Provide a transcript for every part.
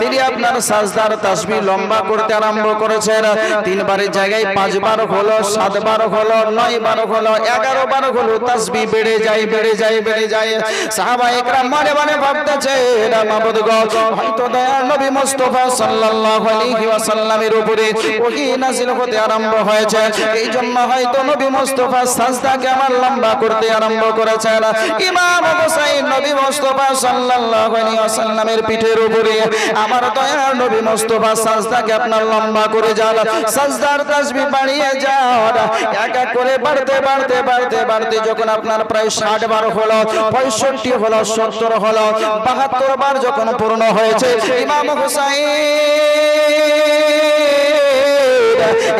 তিনি আপনার সাজদার তাসবিহ লম্বা করতে আরম্ভ করেছেন। তিনবারের জায়গায় পাঁচবার হলো সাতবার হলো নয়বার হলো, এগারো বার হলো, তাসবিহ বেড়ে যায় বেড়ে যায় বেড়ে যায়। সাহাবা হয়েছে এই জন্য হয়তো নবী মুস্তাফা সাজদাকে আমার লম্বা করতে আরম্ভ করেছেন। ইমাম হুসাইন নবী মুস্তাফা সাল্লাল্লাহু ওয়াসাল্লামের পিঠের উপরে। আমার দয়ার নবী মোস্তফা সাজদাকে আপনার লম্বা করে যান। সাজদার তাসবি বাড়িয়ে যান। এক এক করে বাড়তে বাড়তে বাড়তে বাড়তে যখন আপনার প্রায় 60 বার হলো 65 হলো 70 হলো 72 বার যখন পূর্ণ হয়েছে, ইমাম হুসাইন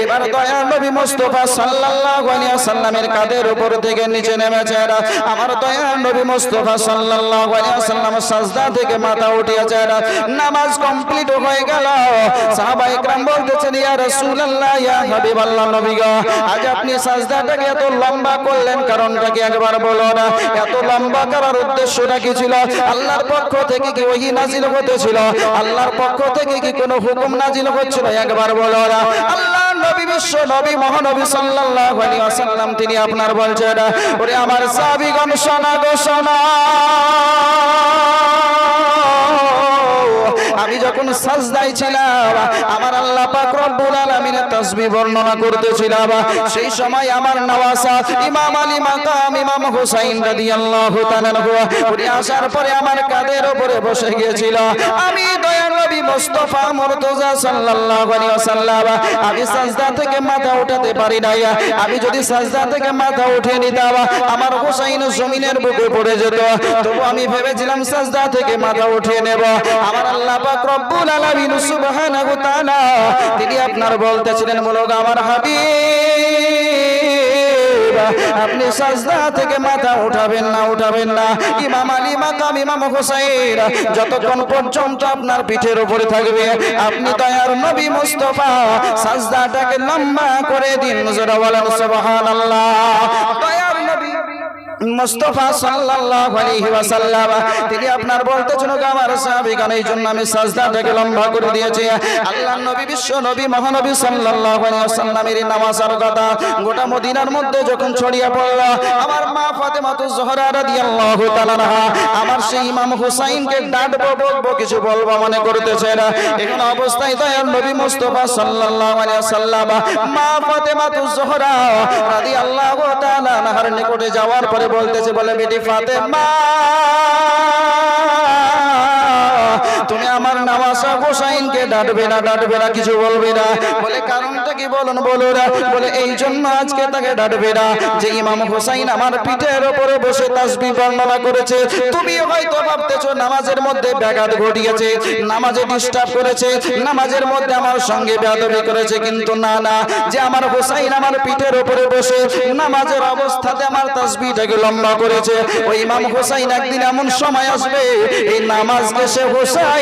এবার দয়ার নবী মুস্তাফা সাল্লাল্লাহু আলাইহি ওয়াসাল্লামের কাঁধের উপর থেকে নিচে নেমেছেন। আমার দয়ার নবী মুস্তাফা সাল্লাল্লাহু আলাইহি ওয়াসাল্লাম সাজদা থেকে মাথা উঠিয়েছেন। নামাজ কমপ্লিট হয়ে গেল। সাহাবা একরাম বলতেছেন, ইয়া রাসূলুল্লাহ, ইয়া হাবিবাল্লাহ নবী গো, আজ আপনি সাজদাটাকে এত লম্বা করলেন কারণটা কি একবার বলো না এত লম্বা করার উদ্দেশ্যটা কি ছিল? আল্লাহর পক্ষ থেকে কি ওহী নাজিল হতেছিল আল্লাহর পক্ষ থেকে কি কোনো হুকুম নাজিল হচ্ছিল? একবার বলো না আল্লাহ নবী বিশ্ব নবী মহানবী সাল্লাল্লাহু আলাইহি ওয়াসাল্লাম, তিনি আপনার বলছেন, ওরে আমার সাহাবীগণ, শোনা গো শোনা। যখন সাজদায় ছিলাম, আমার আল্লাহ পাক রব্বুল আলামিনের তাসবিহ বর্ণনা করতেছিলাম। সেই সময় আমার নওয়াসা ইমাম আলী মাকাম ইমাম হুসাইন রাদিয়াল্লাহু তাআলা উনি আসার পরে আমার কাঁধের উপরে বসে গিয়েছিল। আমি দয়ার নবী মুস্তাফা মুর্তজা সাল্লাল্লাহু আলাইহি ওয়াসাল্লাম, আমি সাজদা থেকে মাথা উঠাতে পারি নাই। আমি যদি সাজদা থেকে মাথা উঠে নিতাম, আমার হুসাইন জমিনের বুকে পড়ে যেত। তবু আমি ভেবেছিলাম সাজদা থেকে মাথা উঠিয়ে নেব। আমার আল্লাহ পাক রব্বুল আলামিন সুবহানাহু তাআলা তিনি আপনার বলতেছিলেন, মূলক আমার হাবিব, আপনি সাজদা থেকে মাথা উঠাবেন না উঠাবেন না। ইমাম আলী মাকাম, ইমাম হোসাইন, যতক্ষণ পর্যন্ত আপনার পিঠের উপরে থাকবে, আপনি দয়ার নবী মুস্তাফা, সাজদাটাকে লম্বা করে দিন জোরা বলেন সুবহানাল্লাহ। দয়ার মুস্তাফা সাল্লাল্লাহু আলাইহি ওয়াসাল্লাম, তিনি আপনার বলতেছেন যে আমার সাহাবীগণ এই জন্য আমি সাজদাটাকে লম্বা করে দিয়েছি। আল্লাহর নবী, বিশ্ব নবী, মহানবী সাল্লাল্লাহু আলাইহি ওয়াসাল্লামের এই নামাজের কথা গোটা মদিনার মধ্যে যখন ছড়িয়ে পড়ল, আমার মা ফাতেমাতু জোহরা রাদিয়াল্লাহু তাআলা আমার সেই ইমাম হুসাইনকে ডাঁটবো বলব কিছু বলব মনে করতেছে না। এখন অবস্থায় দয়াল নবী মুস্তাফা সাল্লাল্লাহু আলাইহি ওয়াসাল্লাম, মা ফাতেমাতু জোহরা রাদিয়াল্লাহু তাআলা নাহার নিকটে যাওয়ার পরে বলতেছে বলে বেটি ফাতেমা। তুমি আমার নামাজা হোসাইনকে ডাকবে না ডাকবে না, কিছু বলবে না। বলে, কারণটা কি বলুন বলো না বলে এই জন্য আজকে তাকে ডাকবে না। যে ইমাম হোসাইন আমার পিঠের উপরে বসে তাসবি বর্ণনা করেছে তুমি হয়তো ভাবতেছো নামাজের মধ্যে ব্যাঘাত ঘটিয়েছে, নামাজে ডিস্টার্ব করেছে, নামাজের মধ্যে আমার সঙ্গে বেয়াদবি করেছে, কিন্তু না না। যে আমার হোসাইন আমার পিঠের ওপরে বসে নামাজের অবস্থাতে আমার তাসবিটাকে লম্বা করেছে, ওই ইমাম হোসাইন একদিন এমন সময় আসবে, এই নামাজকে সে হোসাইনি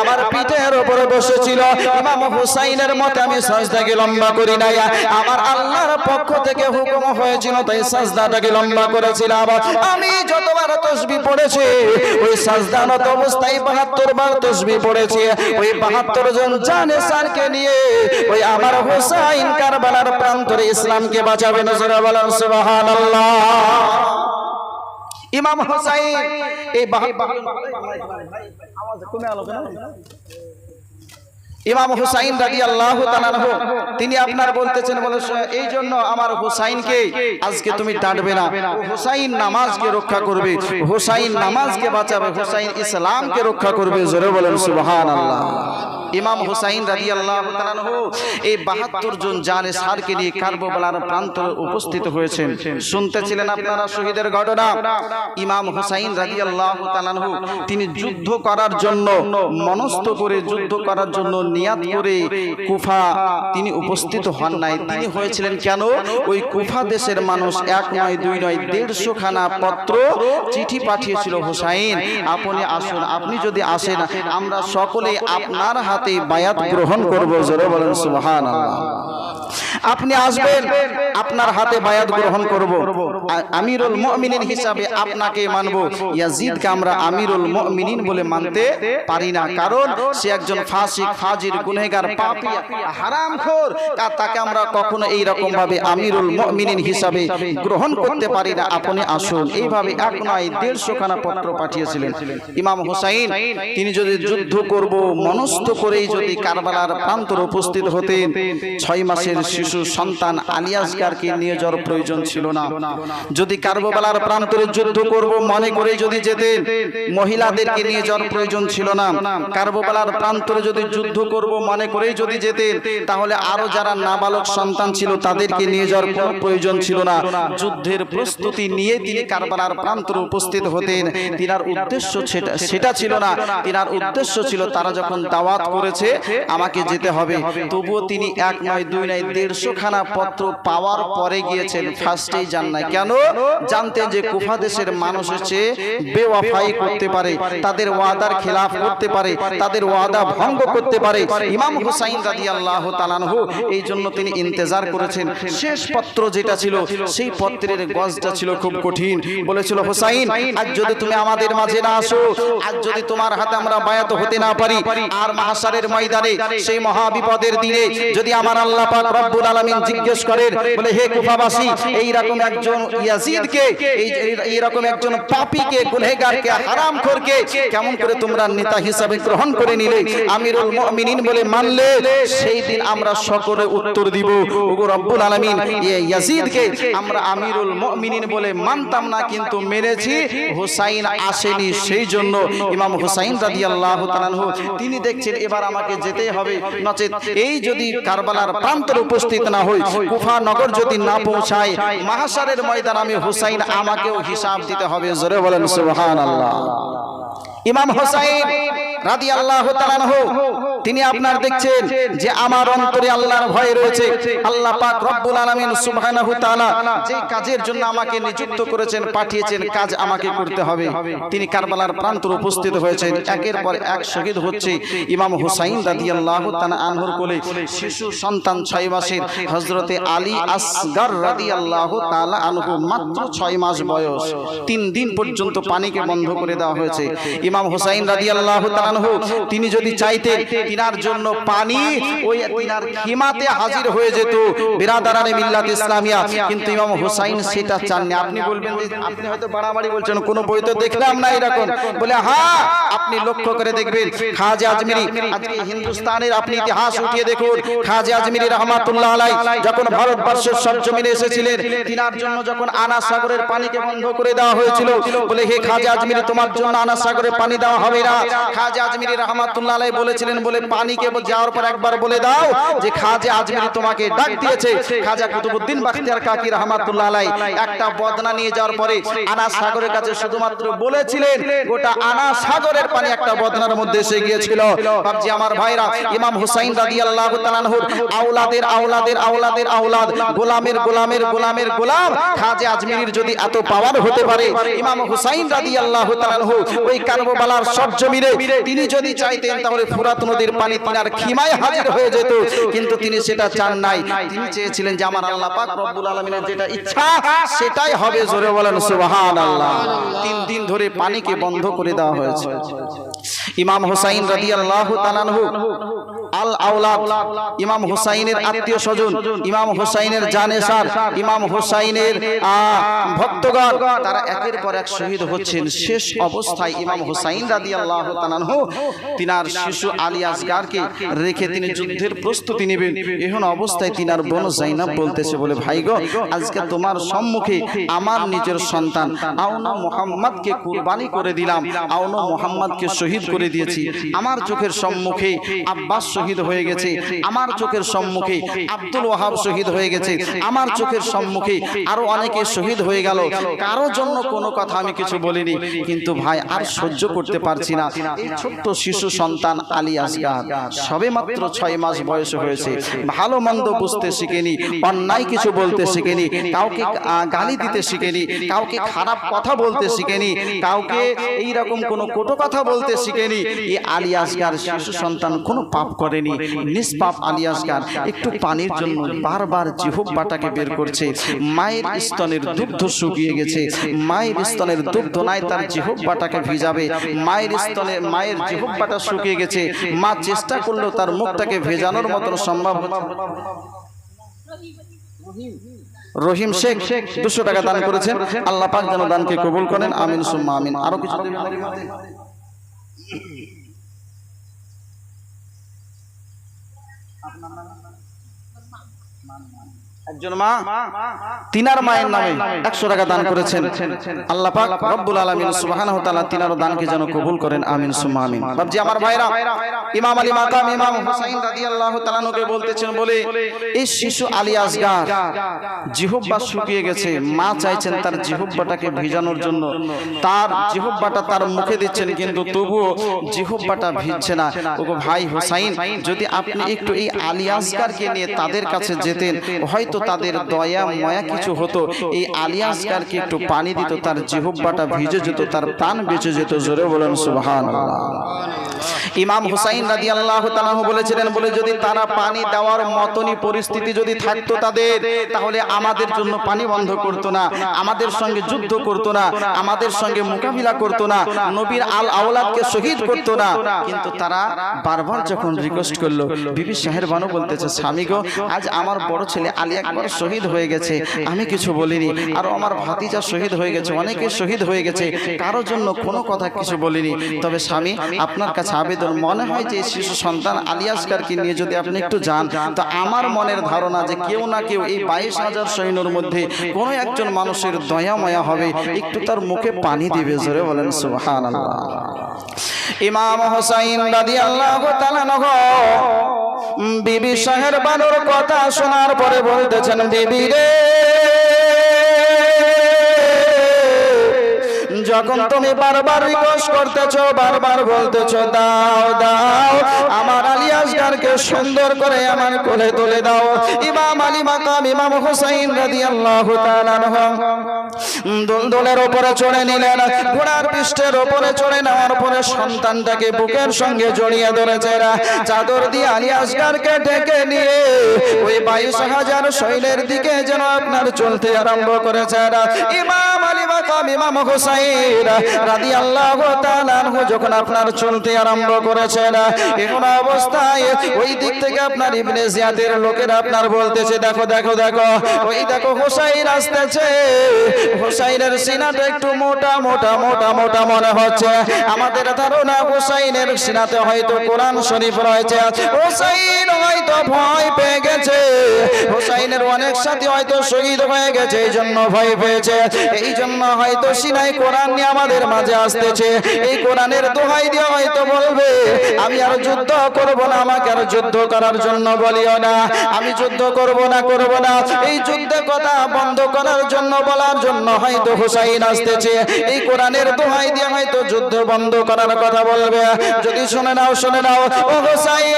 আমার পিঠের উপরে বসেছিল। ইমাম হুসাইনের মতে আমি সাজদাকে লম্বা করি নাই। আমার আল্লাহর পক্ষ থেকে হুকুম হয়েছিল, তাই সাজদাটাকে লম্বা করেছিলাম। আমি যতবার তসবি পড়েছি, ওই সাজদানত অবস্থায় বাহাত্তর বার তসবি পড়েছি। ওই বাহাত্তর জন জানে সারকে নিয়ে ওই আমার হুসাইন কারবালার প্রান্তরে ইসলামকে বাঁচাবে নজরা বলেন, সুবহানাল্লাহ। ইমাম হুসাইন, এই ইমাম হুসাইন রাজি আল্লাহ তিনি আপনার বলতেছেন, বলে এই জন্য আমার হুসাইনকে আজকে তুমি ডাঁটবে না। হুসাইন নামাজকে রক্ষা করবে, হুসাইন নামাজকে বাঁচাবে, হুসাইন ইসলামকে রক্ষা করবে, জোরে বলেন সুবহান আল্লাহ ইমাম হুসাইন রাদিয়াল্লাহু তাআলাহু এই 72 জন জানে সারকে নিয়ে কারবালার প্রান্তরে উপস্থিত হয়েছেন। শুনতেছিলেন আপনারা শহীদের ঘটনা? ইমাম হুসাইন রাদিয়াল্লাহু তাআলাহু তিনি যুদ্ধ করার জন্য, মনস্থ করে যুদ্ধ করার জন্য নিয়াত করে কুফা তিনি উপস্থিত হন নাই। তিনি হয়েছিলেন কেন? ওই কুফা দেশের মানুষ এক নয়, দুই নয় দেড়শো খানা পত্র চিঠি পাঠিয়েছিল হুসাইন। আপনি আসুন, আপনি যদি আসেন, আমরা সকলে আপনার হাতে বায়াত গ্রহণ করব, জোরে বলেন সুবহান আপনি আসবেন, আপনার হাতে বায়াত গ্রহণ করব। আমিরুল মুমিনিন হিসাবে আপনাকে মানব। ইয়াজিদকে আমরা আমিরুল মুমিনিন বলে মানতে পারি না। কারণ সে একজন ফাসিক ফাজির গুনহেগার পাপী হারামখোর তা- তাকে আমরা কখনো এই রকম ভাবে আমিরুল মুমিনিন হিসাবে গ্রহণ করতে পারি না। আপনি আসুন। এইভাবে এক নয় দেড়শো খানা পত্র পাঠিয়েছিলেন। ইমাম হুসাইন, তিনি যদি যুদ্ধ করব, মনস্থ করেই যদি কারবালার প্রান্তর উপস্থিত হতেন, ছয় মাসের শিশু সন্তান আলিয়াসগারকে নিয়ে যাওয়ার প্রয়োজন ছিল না। যদি কারবালার প্রান্তরে যুদ্ধ করব মনে করে যদি যেতেন, মহিলাদেরকে নিয়ে যাওয়ার প্রয়োজন ছিল না। কারবালার প্রান্তরে যদি যুদ্ধ করব মনে করেই যদি যেতেন, তাহলে আরও যারা নাবালক সন্তান ছিল তাদেরকে নিয়ে যাওয়ার প্রয়োজন ছিল না। যুদ্ধের প্রস্তুতি নিয়ে তিনি কারবালার প্রান্তরে উপস্থিত হতেন। তিনার উদ্দেশ্য সেটা সেটা ছিল না। তিনার উদ্দেশ্য ছিল তারা যখন দাওয়াত করেছে আমাকে যেতে হবে। তবুও তিনি এক নয় দুই নয় দেড়শো খানা পত্র পাওয়ার পরে গিয়েছেন ফার্স্টেই যান না কেন? জানতেন যে কুফা দেশের মানুষ হচ্ছে বেওয়াফাই করতে পারে তাদের ওয়াদার খেলাফ করতে পারে তাদের ওয়াদা ভঙ্গ করতে পারে ইমাম হুসাইন রাজি আল্লাহ তালানহু এই জন্য তিনি ইন্তেজার করেছেন। শেষ পত্র যেটা ছিল সেই পত্রের গজটা ছিল খুব কঠিন। বলেছিল হুসাইন আজ যদি তুমি আমাদের মাঝে না আসো আজ যদি তোমার হাতে আমরা বায়াত হতে না পারি আর মাহাসারের ময়দানে, সেই মহা বিপদের দিনে যদি আমার আল্লাহ পাক রব্বুল আলামিন জিজ্ঞেস করেন, বলে, হে কুফাবাসী এই রকম একজন ইয়াজিদকে, এই এই রকম একজন পাপীকে, গুনহেগারকে, হারামখোরকে কেমন করে তোমরা নেতা হিসাবে গ্রহণ করে নিলে? আমিরুল মুমিনিন বলে, মানলে সেই দিন আমরা সকলে উত্তর দিব। ওগো রব্বুল আলামিন এই ইয়াজিদকে আমরা আমিরুল মুমিনিন বলে মানতাম না, কিন্তু মেনেছি হুসাইন আসেনি সেই জন্য ইমাম হুসাইন রাদিয়াল্লাহু তাআলাহু তিনি দেখছেন এবার আমাকে যেতেই হবে। নচেত এই যদি কারবালার প্রান্তরে উপস্থিত না হই কুফা নগর যদি না পৌঁছায় মাহাসারের ময়দান আমি হুসাইন আমাকেও হিসাব দিতে হবে জোরে বলেন সুবহানাল্লাহ। ইমাম হোসাইন রাদি আল্লাহ তিনি আপনার দেখছেন যে আমার অন্তরে আল্লাহর ভয় রয়েছে। আল্লাহ পাক রব্বুল আলামিন সুবহানাহু তাআলা যে কাজের জন্য আমাকে নিযুক্ত করেছেন পাঠিয়েছেন কাজ আমাকে করতে হবে। তিনি কারবালার প্রান্তরে উপস্থিত হয়েছেন। একের পর এক শহীদ হচ্ছে ইমাম হুসাইন রাদিয়াল্লাহু তাআলা আনহুর কোলে শিশু সন্তান ছয় মাসের হযরতে আলী আসগার রাদিয়াল্লাহু তাআলা আনহু মাত্র ছয় মাস বয়স। তিন দিন পর্যন্ত পানিকে বন্ধ করে দেওয়া হয়েছে। ইমাম হুসাইন রাদিয়াল্লাহু তাআলা আনহু তিনি যদি চাইতেন তিনার জন্য পানি ওই তিনার খিমাতে হাজির হয়ে যেত। বিরাদারানে মিল্লাত ইসলামিয়া। কিন্তু ইমাম হুসাইন সেটা চাননি। আপনি বলবেন যে আপনি হয়তো বাড়াবাড়ি বলছেন কোনো বই তো দেখলাম না এরকম। বলে হ্যাঁ আপনি লক্ষ্য করে দেখবেন খাজা আজমিরি হিন্দুস্তানের আপনি ইতিহাস উঠিয়ে দেখুন। খাজা আজমিরি রহমাতুল্লাহ আলাই যখন ভারতবর্ষের সরজমিনে এসেছিলেন, তিনার জন্য যখন আনা সাগরের পানিকে বন্ধ করে দেওয়া হয়েছিল, বলে, হে খাজা আজমিরি, তোমার জন্য আনা সাগরের পানি দেওয়া হবে না। খাজা আজমিরি রহমাতুল্লাহ আলাই বলেছিলেন, বলে, পানিকে যাওয়ার পর একবার বলে দাও যে, খাজা আজমিরি তোমাকে ডাক দিয়েছে। খাজা কুতুবুদ্দিন বাখতিয়ার কাকি রহমাতুল্লাহ আলাই একটা বদনা নিয়ে যাওয়ার পরে আনা সাগরের কাছে শুধুমাত্র বলেছিলেন, গোটা আনা সাগরের পানি, একটা বদনার মধ্যে এসে গিয়েছিল। ভাবছি আমার ভাইরা ইমাম হুসাইন রাদিয়াল্লাহু তাআলা আনহুর আওলাদের আওলাদের আওলাদের আওলাদ গোলামের গোলামের গোলামের গোলাম খাজা আজমিরির যদি এত পাওয়ার হতে পারে ইমাম হুসাইন রাদিয়াল্লাহু তাআলা আনহু ওই কারবালার সরজমিনে তিনি যদি চাইতেন তাহলে ফুরাত নদীর পানি তিনার খিমায় হাজির হয়ে যেত কিন্তু তিনি সেটা চান নাই। তিনি চেয়েছিলেন যে আমার আল্লাহ পাক রব্বুল আলামিনের যেটা ইচ্ছা সেটাই হবে জোরে বলেন সুবহানাল্লাহ। তিন দিন ধরে পানিকে বন্ধ করে দেওয়া হয়েছে ইমাম হুসাইন রাদিয়াল্লাহু তাআলা আল আওলাদ, ইমাম হুসাইনের আত্মীয় স্বজন, ইমাম হুসাইনের জানেসার ইমাম হুসাইনের ভক্তগণ, তারা একের পর এক শহীদ হচ্ছেন। শেষ অবস্থায় ইমাম হুসাইন রাদিয়াল্লাহু তাআলাহু তিনার শিশু আলী আসগারকে রেখে তিনি যুদ্ধের প্রস্তুতি নেবেন। এখন অবস্থায় তিনার বোন জাইনাব বলতেছে বলে, ভাই গো, আজকে তোমার সম্মুখে আমার নিজের সন্তান, আওনা মোহাম্মদকে কুরবানি করে দিলাম, আওনা মোহাম্মদকে শহীদ করে দিয়েছি। আমার চোখের সম্মুখে আব্বাস শহীদ হয়ে গেছে। আমার চোখের সম্মুখে আব্দুল ওয়াহাব শহীদ হয়ে গেছে। আমার চোখের সম্মুখে আরও অনেকে শহীদ হয়ে গেল। কারও জন্য কোনো কথা আমি কিছু বলিনি কিন্তু ভাই আর সহ্য করতে পারছি না। এই ছোট্ট শিশু সন্তান আলী আসগার সবে মাত্র ছয় মাস বয়স হয়েছে। ভালো মন্দ বুঝতে শিখেনি অন্যায় কিছু বলতে শিখেনি কাউকে গালি দিতে শিখেনি কাউকে খারাপ কথা বলতে শিখেনি কাউকে এই রকম কোনো কোটো কথা বলতে শিখেনি এই আলী আসগার শিশু সন্তান কোনো পাপ করেনি। নিষ্পাপ আলী আসগার একটু পানির জন্য বারবার জিহুব্বাটাকে বের করছে। মায়ের স্তনের দুগ্ধ শুকিয়ে গেছে। মায়ের স্তনের দুগ্ধ নাই তার জিহুব্বাটাকে ভিজাবে। মায়ের স্তনে মায়ের জিহুব্বাটা শুকিয়ে গেছে। মা চেষ্টা করলেও তার মুখটাকে ভেজানোর মতন সম্ভব। রহিম শেখ দুশো টাকা দান করেছেন। আল্লাহ পাক যেন দানকে কবুল করেন। আমিন সুম্মা আমিন। আরও কিছু দেবেন নাকি মাঝে? একজন মা তিনার মায়ের নামে একশো টাকা দান করেছেন। আল্লাহ পাক রব্বুল আলামিন সুবহানাহু ওয়া তাআলা দানকে যেন কবুল করেন। আমিন সুম্মা আমিন। বাবজি আমার ভাইরা ইমাম আলী মাকাম ইমাম হুসাইন রাদিয়াল্লাহু তাআলা নকে বলতেছেন বলে এই শিশু আলী আসগার জিহব্বা শুকিয়ে গেছে মা চাইছেন তার জিহব্বাটাকে ভিজানোর জন্য। তার জিহব্বাটা তার মুখে দিচ্ছেন কিন্তু তবুও জিহব্বাটা ভিজছে না। ওগো ভাই হুসাইন যদি আপনি একটু এই আলী আসগারকে নিয়ে তাদের কাছে যেতেন হয়তো তাদের দয়া ময়া কিছু হতো। এই আলী আসগারকে একটু পানি দিত তার জিহব্বাটা ভিজে যেত তার প্রাণ বেঁচে যেত জোরে বলেন সুবহানাল্লাহ। ইমাম হুসাইন রাজি আল্লাহ বলেছিলেন বলে যদি তারা পানি দেওয়ার মতনই পরিস্থিতি যদি থাকতো তাদের তাহলে আমাদের জন্য পানি বন্ধ করতো না আমাদের সঙ্গে যুদ্ধ করতো না আমাদের সঙ্গে মোকাবিলা করতো না নবীর আল আওলাদকে শহীদ করতো না। কিন্তু তারা বারবার যখন রিকোয়েস্ট করল বিবি শাহের বানু বলতেছে স্বামী গো আজ আমার বড় ছেলে আলী একবার শহীদ হয়ে গেছে আমি কিছু বলিনি। আর আমার ভাতিজা শহীদ হয়ে গেছে অনেকে শহীদ হয়ে গেছে কারোর জন্য কোনো কথা কিছু বলিনি। তবে স্বামী আপনার কাছে আবেদন মনে হয় যে শিশু সন্তান আলিয়াসকারকে নিয়ে যদি আপনি একটু যান তো আমার মনের ধারণা যে কেউ না কেউ এই বাইশ হাজার সৈন্যর মধ্যে কোনো একজন মানুষের দয়া ময়া হবে একটু তার মুখে পানি দিবে জোরে বলেন সুবহান ইমাম হোসাইন রাদি আল্লাহ বিবি সাহের বানুর কথা শোনার পরে বলতেছেন বিবি রে যখন তুমি বারবার রিকোয়েস্ট করতেছো, বারবার বলতেছো, দাও দাও, আমার আলী আসগারকে সুন্দর করে আমার কোলে তুলে দাও। ইমাম আলী মাকাম, ইমাম হুসাইন রাদিয়াল্লাহু তাআলা দোলের উপরে চড়ে নিলেন। ঘোড়ার পৃষ্ঠের উপরে চড়ে নেওয়ার পরে সন্তানটাকে বুকের সঙ্গে জড়িয়ে ধরেছে চাদর দিয়ে আলী আসগারকে ডেকে নিয়ে ওই বাইশ হাজার শৈলের দিকে যেন আপনার চলতে আরম্ভ করেছে ইমাম আলী মাকাম, ইমাম হুসাইন তাআলা আনহু যখন আপনার আমাদের ধারণা হুসাইনের সিনাতে হয়তো কোরআন শরীফ রয়েছে। হুসাইন হয়তো ভয় পেয়ে গেছে। হুসাইনের অনেক সাথী হয়তো শহীদ হয়ে গেছে, এই জন্য ভয় পেয়েছে। এই জন্য হয়তো সিনাই কোরআন নিয়ে আমাদের মাঝে আসতেছে। এই কোরআনের দোহাই দিয়ে হয়তো বলবে, আমি আর যুদ্ধ করব না, আমাকে আর যুদ্ধ করার জন্য বলিও না। আমি যুদ্ধ করব না করব না। এই যুদ্ধের কথা বন্ধ করার জন্য বলার জন্য হয়তো হুসাইন আসতেছে। এই কোরআনের দোহাই দিয়ে হয়তো যুদ্ধ বন্ধ করার কথা বলবে। যদি শুনে নাও শুনে নাও, ও হুসাইন!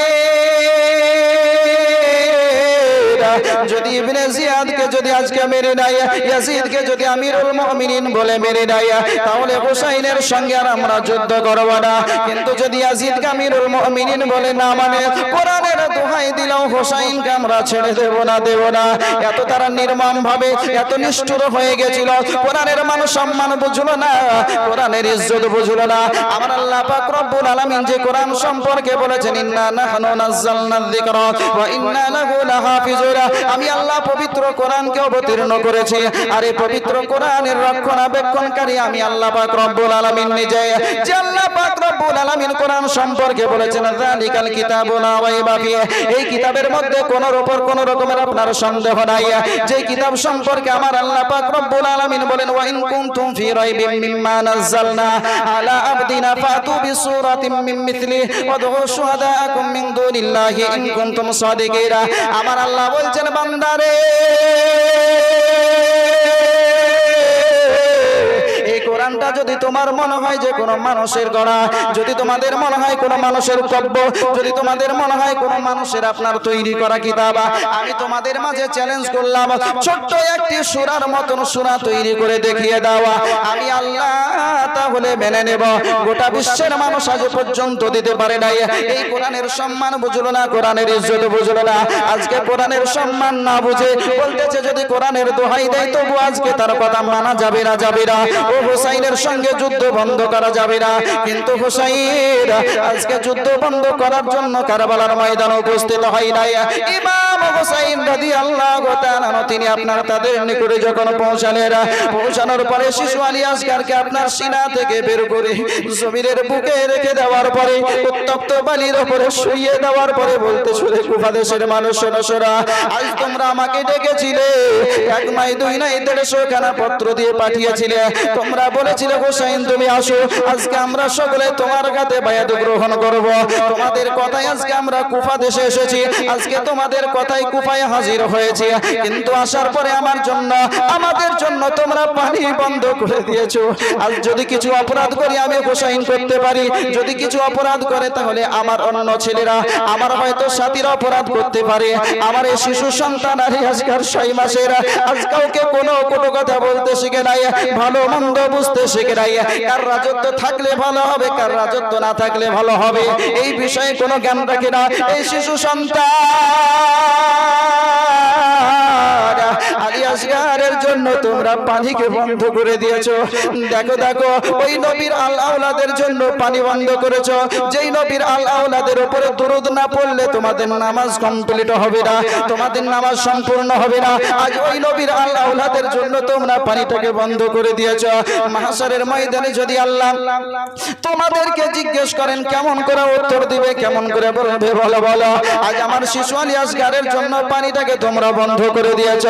যদি ইবনে জিয়াদকে যদি আজকে মেরে নেয় ইয়াজিদকে যদি আমিরুল মুমিনিন বলে মেরে নেয় তাহলে হুসাইনের সঙ্গে আর আমরা যুদ্ধ করব না। কিন্তু যদি ইয়াজিদকে আমিরুল মুমিনিন বলে না মানে কোরআনের দোহাই দিলাও হুসাইনকে আমরা ছেড়ে দেব না দেব না। এত তারা নির্মম ভাবে এত নিষ্ঠুর হয়ে গেছিল। কোরআনের মানুষ সম্মান বুঝলো না, কোরআনের ইজ্জত বুঝলো না। আমার আল্লাহ পাক রব্বুল আলামিন যে কোরআন সম্পর্কে বলেছেন, ইন্না নাহনু নাযালনা যিকরা ওয়া ইন্না লাহু লাহাফিজুন আমি আল্লাহ পবিত্র কোরআনকে অবতীর্ণ করেছি। আর এই পবিত্র কোরআনের রক্ষণাবেক্ষণকারী আমি আল্লাহ পাক রব্বুল আলামিন নিজে। যে আল্লাহ পাক রব্বুল আলামিন কোরআন সম্পর্কে বলেছেন, যালিকাল কিতাবু লা রাইবা ফিহি। এই কিতাবের মধ্যে কোন উপর কোন রকমের আপনার সন্দেহ নাই। যে কিতাব সম্পর্কে আমার আল্লাহ পাক রব্বুল আলামিন বলেন ওয়া ইন কুনতুম ফি রাইবিন মিম্মা নাযালনা আলা আবদিনা ফাতু বিসূরাতিন মিন মিথলি ওয়াদউ শুহাদাআকুম মিন দুনিল্লাহি ইন কুনতুম সাদিকিরা আমার আল্লাহ বলছেন বান্দারে। এই যদি তোমার মনে হয় যে কোনো মানুষের গড়া, যদি তোমাদের মনে হয় কোনো মানুষের কব্য, যদি তোমাদের মনে হয় কোনো মানুষের আপনার তৈরি করা কিতাব, আমি তোমাদের মাঝে চ্যালেঞ্জ করলাম, ছোট্ট একটি সুরার মতন সুরা তৈরি করে দেখিয়ে দেওয়া আমি আল্লাহ তাহলে মেনে নেব। গোটা বিশ্বের মানুষ আজ পর্যন্ত দিতে পারে নাই। এই কোরআনের সম্মান বুঝলো না, কোরআনের ইজ্জত বুঝলো না। আজকে কোরআনের সম্মান না বুঝে বলতেছে, যদি কোরআনের দোহাই দেয়, তবু আজকে তার কথা মানা যাবে না যাবে না। ও হুসাইনের সঙ্গে যুদ্ধ বন্ধ করা যাবে না। কিন্তু হুসাইন আজকে যুদ্ধ বন্ধ করার জন্য কারবালার ময়দানে উপস্থিত হয় নাই। ইমাম হুসাইন রাদিয়াল্লাহু তাআলা তিনি আপনার তাদের নিকটে যখন পৌঁছালেন, পৌঁছানোর পরে শিশু আলী আসগারকে আপনার সিনা থেকে বের করে জমিনের বুকে রেখে দেওয়ার পরে, উত্তপ্ত বালির উপরে শুইয়ে দেওয়ার পরে বলতে শুনে কুফা দেশের মানুষ, শোনা আজ তোমরা আমাকে ডেকেছিলে। এক নয় দুই নয় দেড়শো খানা পত্র দিয়ে পাঠিয়েছিলে। তোমরা বলেছিলে হোসাইন, তুমি আসো। আজকে আমরা সকলে তোমার কাছে বায়াত গ্রহণ করব। তোমাদের কথাই আজকে আমরা কুফা দেশে এসেছি। আজকে তোমাদের কথাই কুফায় হাজির হয়েছে। কিন্তু আসার পরে আমার জন্য, আমাদের জন্য তোমরা পানি বন্ধ করে দিয়েছ। আজ যদি কিছু অপরাধ করি, আমি হোসাইন করতে পারি। যদি কিছু অপরাধ করে, তাহলে আমার অন্য ছেলেরা, আমার হয়তো সাথীর অপরাধ করতে পারে। আমার এই শিশু সন্তান আর আজকাল ছয় মাসের, আজ কাউকে কোনো কোনো কথা বলতে শিখে নাই। ভালো মন্দ বুঝতে শিখে নাই কার রাজত্ব থাকলে ভালো হবে, কার রাজত্ব না থাকলে ভালো হবে, এই বিষয়ে কোনো জ্ঞান রাখে না, এই শিশু সন্তান। আলী আসগারের জন্য তোমরা পানিকে বন্ধ করে দিয়েছ। দেখো দেখো, ওই নবীর আল জন্য পানি বন্ধ করেছ। যেই নবীর উপরে দরুদ না পড়লে তোমাদের নামাজ কমপ্লিট হবে না, তোমাদের নামাজ সম্পূর্ণ হবে না। আজ ওই নবীর জন্য তোমরা পানিটাকে বন্ধ করে দিয়েছ। মাহাসারের ময়দানে যদি আল্লাহ তোমাদেরকে জিজ্ঞেস করেন, কেমন করে উত্তর দিবে, কেমন করে বলবে, বলো বলো। আজ আমার শিশু আলী জন্য পানিটাকে তোমরা বন্ধ করে দিয়েছ।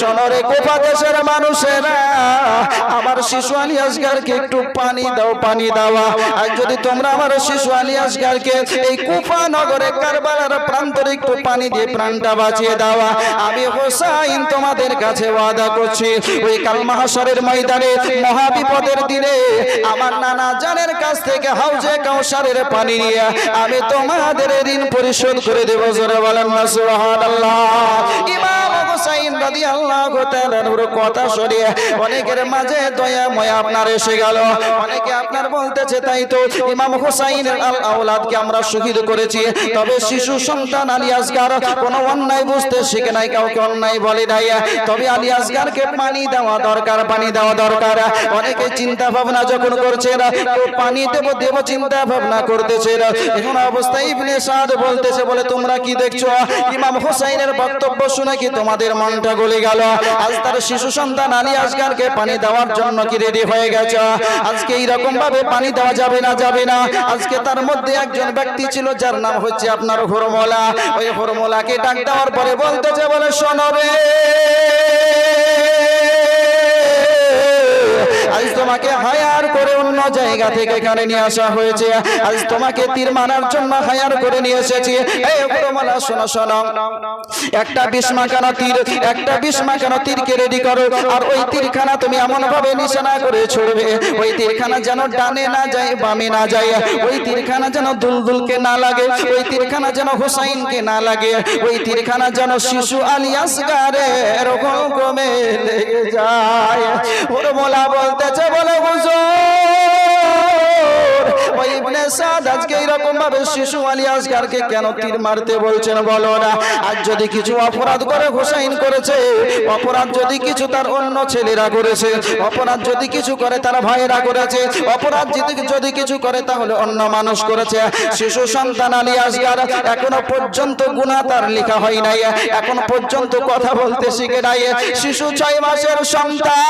সোনরে কোপা দেশের আমার শিশু আলী একটু পানি দাও, পানি আর যদি তোমরা আমার শিশু আলী এই কুফা নগরে কারবালার প্রান্তরে একটু পানি দিয়ে প্রাণটা বাঁচিয়ে আমি তোমাদের কাছে ওয়াদা করছি, ওই কাল মাহাসরের ময়দানে, মহাবিপদের দিনে আমার নানা জানের কাছ থেকে হাউজে কাউসারের পানি নিয়ে আমি তোমাদের ঋণ পরিশোধ করে দেবো। জোরে বলেন না, সুবহানাল্লাহ। ইমাম হুসাইন রাদিয়াল্লাহু তাআলার কথা শুনিয়ে অনেকের মাঝে দয়া ময়া আপনার এসে গেল। অনেকে আপনার বলতেছে, তাই তো ইমাম হুসাইনের আল আওলাদকে আমরা শহীদ করেছি। তবে শিশু সন্তান আলী আসগার কোনো অন্যায় বুঝতে শিখে নাই, কাউকে অন্যায় বলে নাই। তবে আলী আসগারকে পানি দেওয়া দরকার, পানি দেওয়া দরকার। অনেকে চিন্তা ভাবনা যখন করছে না পানি দেব দেব চিন্তা ভাবনা করতেছে না এখন অবস্থায় ইবনে সাদ বলতেছে, বলে তোমরা কি দেখছ? ইমাম হুসাইনের বক্তব্য শুনে কি তোমাদের মনটা গলে গেল। আজ তার শিশু সন্তান আলী আসগারকে পানি দেওয়ার জন্য কি রেডি হয়ে গেছে? আজকে এইরকম ভাবে পানি দেওয়া যাবে না যাবে না? আজকে তার মধ্যে একজন ব্যক্তি ছিল, যার নাম হচ্ছে আপনার হরমলা। ওই হরমলাকে ডাক দেওয়ার পরে বলতেছে, বলে, শোনো রে। আজ তোমাকে হায়ার করে অন্য জায়গা থেকে এখানে নিয়ে আসা হয়েছে। আজ তোমাকে তীর মারার জন্য হায়ার করে নিয়ে এসেছি। এই হরমলা শোনো শোনো। একটা বিষ তীর, একটা বিষ মাখানো তীরকে রেডি করো। আর ওই তীরখানা তুমি এমন ভাবে নিশানা করে ছড়বে। ওই তীরখানা যেন ডানে না যায়, বামে না যায়। ওই তীরখানা যেন দুলদুলকে না লাগে, ওই তীরখানা যেন হুসাইনকে না লাগে, ওই তীরখানা যেন শিশু আলিয়াস গারে এরকম কমে লেগে যায়। ওর মোলা বলতেছে, বলে হুজুর। শিশু সন্তান আলী আসগার এখনও পর্যন্ত গুণা তার লেখা হয় নাই। এখন পর্যন্ত কথা বলতে শিখে নাই। শিশু ছয় মাসের সন্তান।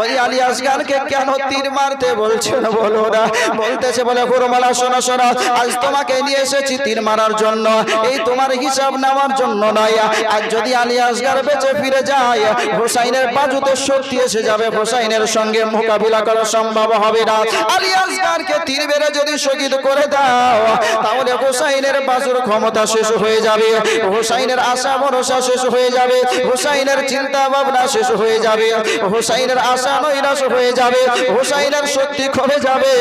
ওই আলী আসগারকে কেন তীর মারতে বলছেন বলো না বলতেছে বলে, গুরুমালা, শোনো শোনো, আজ তোমাকে নিয়ে এসেছি তীর মারার জন্য। এই তোমার হিসাব নেওয়ার জন্য নয়। আর যদি আলী আসগার বেঁচে ফিরে যায়, হোসাইনের বাজুতে শক্তি এসে যাবে। হোসাইনের সঙ্গে মোকাবিলা করা সম্ভব হবে না। আলী আসগারকে তীর বেড়ে যদি শহীদ করে দাও, তাহলে হোসাইনের বাজুর ক্ষমতা শেষ হয়ে যাবে। হোসাইনের আশা ভরসা শেষ হয়ে যাবে। হোসাইনের চিন্তা ভাবনা শেষ হয়ে যাবে। হোসাইনের আশা নৈরাশ হয়ে যাবে। হোসাইনের শক্তি কমে যাবে?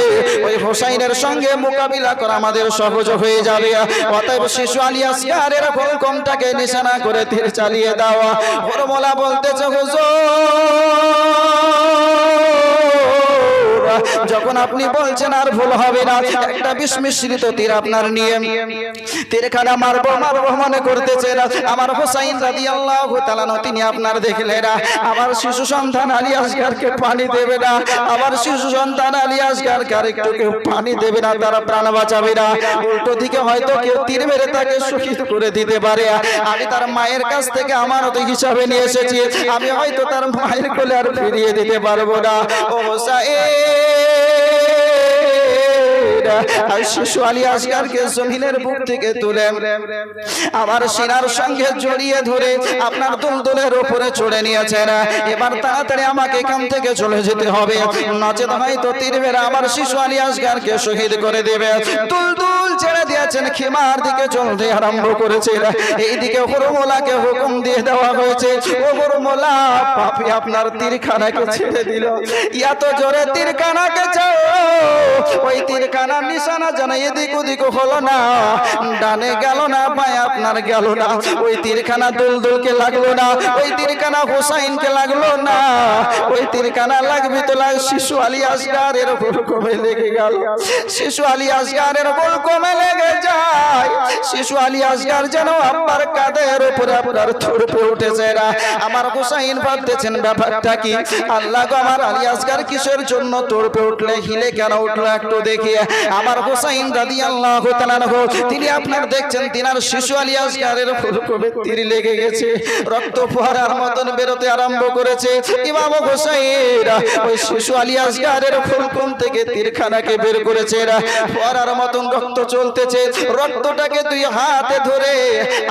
ওই হোসাইনের সঙ্গে মোকাবিলা করা আমাদের সহজ হয়ে যাবে। অতএব শিশু আলিয়া সিয়ারের কমটাকে নিশানা করে তীর চালিয়ে দেওয়া হরমলা বলতেছে, হুজুর! যখন আপনি বলছেন আর ভুল হবে না একটা বিষ মিশ্রিত তীর আপনার নিয়ে। তীরখানা মারবো মারবো মনে করতেছেন। আমার হোসাইন রাদিয়াল্লাহু তাআলা তিনি আপনার দেখলেন আমার শিশু সন্তান আলী আসগারকে পানি দেবে না। আমার শিশু সন্তান আলী আসগারকে আর একটু কেউ পানি দেবে না, তারা প্রাণ বাঁচাবে না। উল্টো দিকে হয়তো কেউ তীর মেরে তাকে শহীদ করে দিতে পারে। আমি তার মায়ের কাছ থেকে আমানত হিসাবে নিয়ে এসেছি। আমি হয়তো তার মায়ের কোলে আর ফিরিয়ে দিতে পারব না। ও হোসাইন! শিশু আলী আসগারকে জমিনের বুক থেকে তুলে আমার সিনার সঙ্গে জড়িয়ে ধরে আপনার দুলদুলের উপরে চড়ে নিয়েছেন এবার তাড়াতাড়ি আমাকে এখান থেকে চলে যেতে হবে। নচেত হয়তো তীরবেরা আমার শিশু আলী আসগারকে শহীদ করে দেবে। দুলদুল দিয়েছেন খিমার দিকে চলতে আরম্ভ করেছেন। এইদিকে হরমোলাকে হুকুম দিয়ে দেওয়া হয়েছে। ও হরমোলা পাপি আপনার তীরখানাকে ছেড়ে দিল। এত জোরে তীরখানাকে চাও ওই তীরখানার নিশানা যেন এদিক ওদিক হলো না। ডানে গেল না পায়ে আপনার গেল না। ওই তীরখানা দুলদুলকে লাগল না। ওই তীরখানা হোসাইনকে লাগল না। ওই তীরখানা লাগবে তো লাগ শিশু আলী আসগারের উপর কমে লেগে গেল। শিশু আলী আসগারের উপর কমে লেগে শিশু আলী আসগার যেন কাদের উপরে আপনার উঠেছে না আমার ভাবতেছেন ব্যাপারটা কি? আল্লাহ আমার আলী আসগার কিসের জন্য উঠলে, হিলে কেন উঠল একটু আমার দাদি আল্লাহ তিনি আপনার দেখছেন, তিনার শিশু আলী আসগারের তীর লেগে গেছে, রক্ত ফোয়ারার মতন বেরোতে আরম্ভ করেছে। ইমাম ওই শিশু আলী আসগারের ফুলকুম থেকে তীরখানাকে বের করেছে ফোয়ারার মতন রক্ত চলতেছে রক্তটাকে দুই হাতে ধরে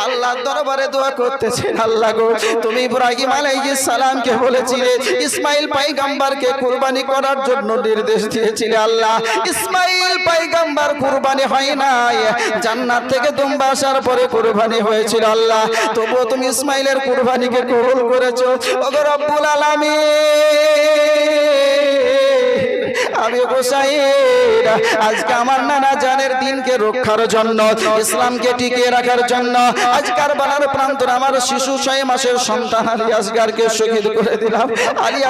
আল্লাহ দরবারে দোয়া করতেছেন। আল্লাহ গো, তুমি ইব্রাহিম আলাইহিস সালামকে বলেছিলে, ইসমাইল পাইগাম্বারকে কুরবানি করার জন্য নির্দেশ দিয়েছিলে আল্লাহ। ইসমাইল পাইগাম্বার কুরবানি হয় নাই। জান্নাত থেকে দুম্বা আসার পরে কুরবানি হয়েছিল আল্লাহ। তবুও তুমি ইসমাইলের কুরবানিকে কবুল করেছ। ওগো রব্বুল আলামিন। আজকে আমার নানা জানের দিনকে রক্ষার জন্য, ইসলামকে টিকিয়ে রাখার জন্য আজকার বানার প্রান্তর আমার শিশু ছয় মাসের সন্তান আলী শহীদ করে দিলাম, আলী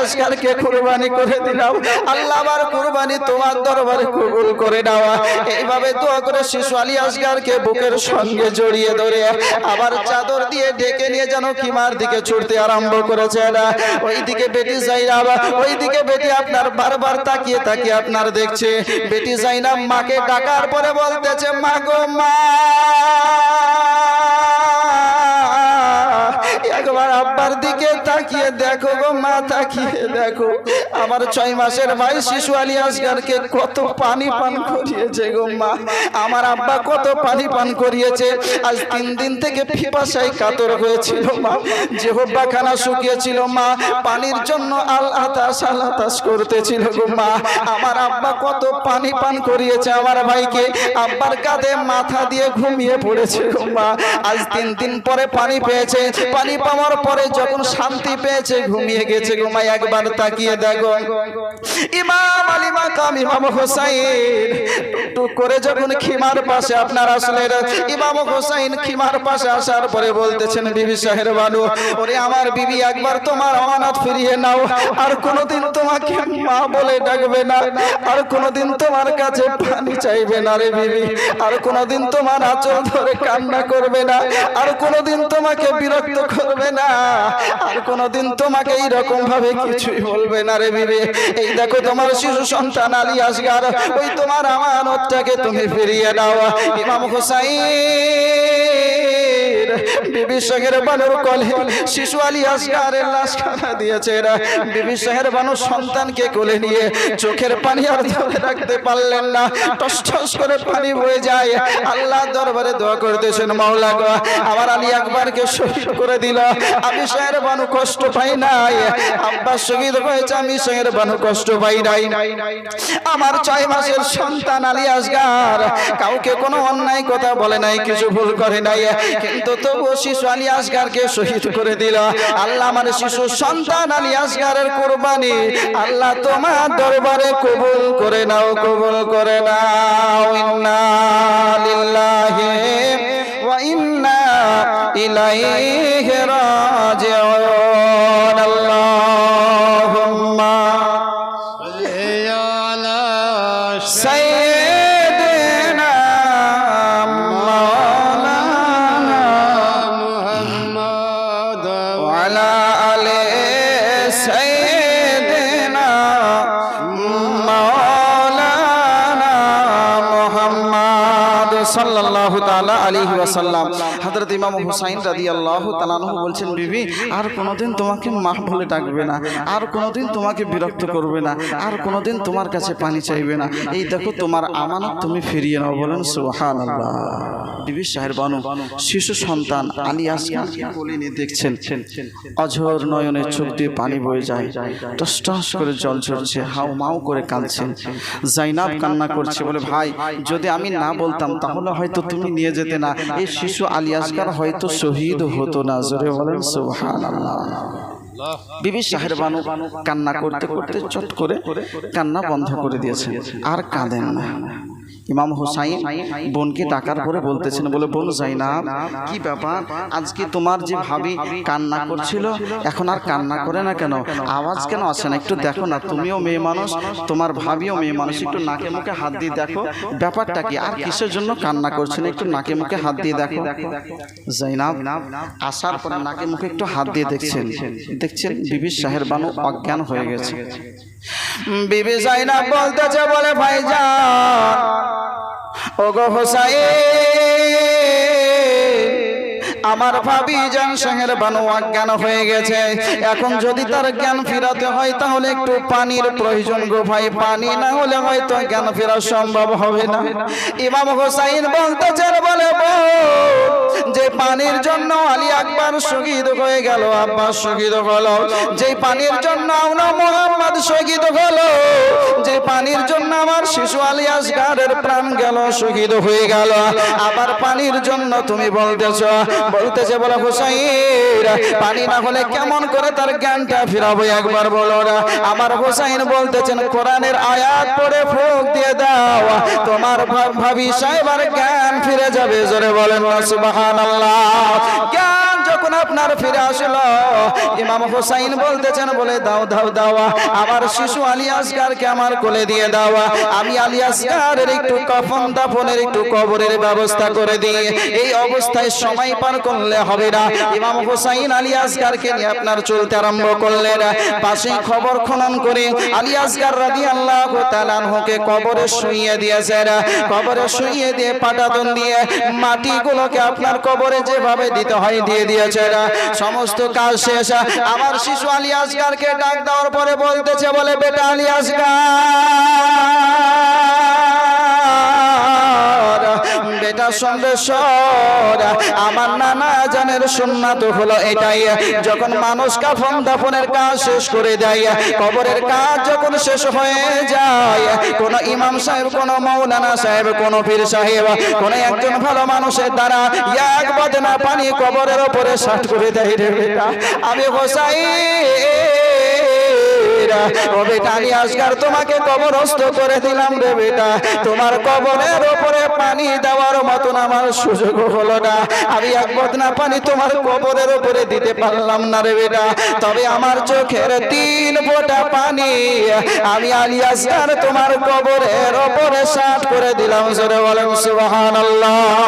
কুরবানি করে দিলাম। আল্লাহ আমার কুরবানি তোমার দরবারে কবুল করে এইভাবে দোয়া করে শিশু আলী আসগারকে বুকের সঙ্গে জড়িয়ে ধরে আবার চাদর দিয়ে ঢেকে নিয়ে যেন কিমার দিকে ছুটতে আরম্ভ করেছে। না ওইদিকে বেটি যাইরাব, ওইদিকে বেটি আপনার বারবার তাকিয়ে তাকিয়ে আপনার দেখছে? বেটি জাইনাব মাকে ডাকার পরে বলতেছে মা গো মা। আব্বার দিকে তাকিয়ে দেখো গো, মা তাকিয়ে দেখো। আমার ছয় মাসের ভাই শিশু আলী আসগারকে কত পানি পান করিয়েছে গো, মা। আমার আব্বা কত পানি পান করিয়েছে। আজ তিন দিন থেকে পিপাসায় কাতর হয়েছিল, মা। জেহব্বা খানা শুকিয়েছিল, মা। পানির জন্য আল আতাস আল আতাস করতেছিল গো, মা। আমার আব্বা কত পানি পান করিয়েছে আমার ভাইকে। আব্বার কাঁধে মাথা দিয়ে ঘুমিয়ে পড়েছে গো, মা। আজ তিন দিন পরে পানি পেয়েছে। পানি পাওয়ার পরে যখন শান্তি পেয়েছে, ঘুমিয়ে গেছে মা, একবার তাকিয়ে দেখো। ইমাম আলী মাকাম ইমাম হোসাইন, টুক করে যখন খিমার পাশে আপনার আসলেন, ইমাম হোসাইন খিমার পাশে আসার পরে বলতেছেন, বিবি সাহের বানু, ওরে আমার বিবি, একবার তোমার আমানত ফিরিয়ে নাও। আর কোনোদিন তোমাকে মা বলে ডাকবে না। আর কোনোদিন তোমার কাছে পানি চাইবে না রে বিবি। আর কোনোদিন তোমার আঁচল ধরে কান্না করবে না। আর কোনোদিন তোমাকে বিরক্ত করবে না। আর কোনোদিন তোমাকে এইরকম ভাবে কিছুই বলবে না রে বিবে। এই দেখো তোমার শিশু সন্তান আলী আসগার ওই তোমার আমানতটাকে তুমি ফিরিয়ে দাও। ইমাম হুসাইন বিবি সাহের বানুর কলে, শিশু আলী আসগারের লাশ খানা দিয়েছে এরা। বিবি সাহের বানু সন্তানকে কোলে নিয়ে চোখের পানি আর ধরে রাখতে পারলেন না। টস টস করে পানি বয়ে যায়। আল্লাহ দরবারে দোয়া করতেছেন, মাওলা গো, আমার আলী আকবরকে শহীদ করে দিল। আমি সাহের বানু কষ্ট পাই নাই। আব্বা শহীদ হয়েছে, আমি সাহের বানু কষ্ট পাই নাই। আমার ছয় মাসের সন্তান আলী আসগার কাউকে কোনো অন্যায় কথা বলে নাই, কিছু ভুল করে নাই। কিন্তু তবু শিশু আলী আসগারকে শহীদ করে দিল। আল্লাহ আমার শিশু সন্তান আলী আসগারের কোরবানি। আল্লাহ তোমার দরবারে কবুল করে নাও, কবুল করে নাও। ইন্না ইলাইহি রাজিউন। কোনোদিন তোমাকে মা বলে ডাকবে না আর কোনোদিন তোমাকে বিরক্ত করবে না আর কোনোদিন তোমার কাছে পানি চাইবে না। এই দেখো তোমার আমানত তুমি ফিরিয়ে নাও। বলেন সুহান আল্লাহ বিবি সাহের বানু শিশু সন্তান আলী আসলে নিয়ে দেখছেন? অঝর নয়নে চোখ দিয়ে পানি বয়ে যায়। টস টস করে জল ঝরছে হাও মাও করে কাঁদছেন জাইনাব কান্না করছে বলে ভাই যদি আমি না বলতাম তাহলে হয়তো তুমি নিয়ে যেতে না। এই শিশু আলী আসগার হয়তো শহীদ হতো না, জোরে বলেন সোহান বিবি সাহের বানু কান্না করতে করতে চট করে কান্না বন্ধ করে দিয়েছে আর কাঁদেন না। ইমাম হুসাইন বোনকে ডাকার পরে বলতেছেন বলে বোন জাইনাব কি ব্যাপার? আজকে তোমার যে ভাবি কান্না করছিল এখন আর কান্না করে না কেন? আওয়াজ কেন আসে না? একটু দেখো না তুমিও মেয়ে মানুষ তোমার ভাবিও মেয়ে মানুষ একটু নাকে মুখে হাত দিয়ে দেখো। ব্যাপারটা কি? আর কিসের জন্য কান্না করছে না একটু নাকে মুখে হাত দিয়ে দেখো। জাইনাব আসার পরে নাকে মুখে একটু হাত দিয়ে দেখছেন। দেখছেন। বিবি সাহের বানু অজ্ঞান হয়ে গেছে। বিবি জাইনাব বলতেছে বলে ভাইজান। ওগো হোসাইন। আমার ভাবি জান সঙ্গের বানু অজ্ঞান হয়ে গেছে। এখন যদি তার জ্ঞান ফিরাতে হয়, তাহলে একটু পানির প্রয়োজন গো ভাই। পানি না হলে হয়তো জ্ঞান ফেরা সম্ভব হবে না। ইমাম হোসাইন বলতেছেন, বলে যে পানির জন্য আলী আকবর শহীদ হয়ে গেল, আব্বাস শহীদ হলো। যে পানির জন্য আমরা মোহাম্মদ শহীদ হলো। যে পানির জন্য আমার শিশু আলী আসগারের প্রাণ গেল, শহীদ হয়ে গেল। আবার পানির জন্য তুমি বলতেছ বলতেছে বলে হুসাইন, পানি না হলে কেমন করে তার জ্ঞানটা ফিরাবো? একবার বলো না। আমার হুসাইন বলতেছেন, কোরআনের আয়াত পড়ে ফুক দিয়ে দাও। তোমার ভাবি সাহেবার জ্ঞান ফিরে যাবে। জোরে বলেন সুবহানাল্লাহ। জ্ঞান যখন আপনার ফিরে আসলো, ইমাম হুসাইন বলতেছেন, বলে, দাও দাও দাও, আমার শিশু আলী আসগারকে আমার কোলে দিয়ে দাও। আমি আলী আসগারের একটু কফন, দাফনের একটু কবরের ব্যবস্থা করে দিয়ে এই অবস্থায় সময় পার করলে হবে না। ইমাম হুসাইন আলী আসগারকে নিয়ে আপনার চলতে আরম্ভ করলেন। পাশে খবর খনন করে আলী আসগার রাদি আল্লাহ তালানহকে কবরে শুইয়ে দিয়েছেন। কবরে শুইয়ে দিয়ে পাটাতন দিয়ে মাটিগুলোকে আপনার কবরে যেভাবে দিতে হয়, দিয়ে দিয়েছে গেছে সমস্ত কাজ শেষ। আমার শিশু আলী আসগারকে ডাক দেওয়ার পরে বলতেছে, বলে, বেটা আলী আসগার বেটা সন্দেশ্বর আমার নানা জানের সুন্নাত হলো এটাই। যখন মানুষ কাফন দাফনের কাজ শেষ করে দেয়, কবরের কাজ যখন শেষ হয়ে যায়, কোন ইমাম সাহেব, কোন মৌলানা সাহেব, কোন পীর সাহেব, কোন একজন ভালো মানুষের দ্বারা এক বদনা পানি কবরের ওপরে সাট করে দেয় রে বেটা। আমি হোসাই ও বেটা, আমি আজকার তোমাকে কবরস্থ করে দিলাম রে বেটা। তোমার কবরের ওপরে পানি দেওয়ার মতন আমার সুযোগ হলো না। আমি এক বদনা পানি তোমার কবরের ওপরে দিতে পারলাম না রে বেটা। তবে আমার চোখের তিন ফোঁটা পানি আমি আলী আসকার তোমার কবরের ওপরে সাফ করে দিলাম। জোরে বলেন, সুবহানাল্লাহ।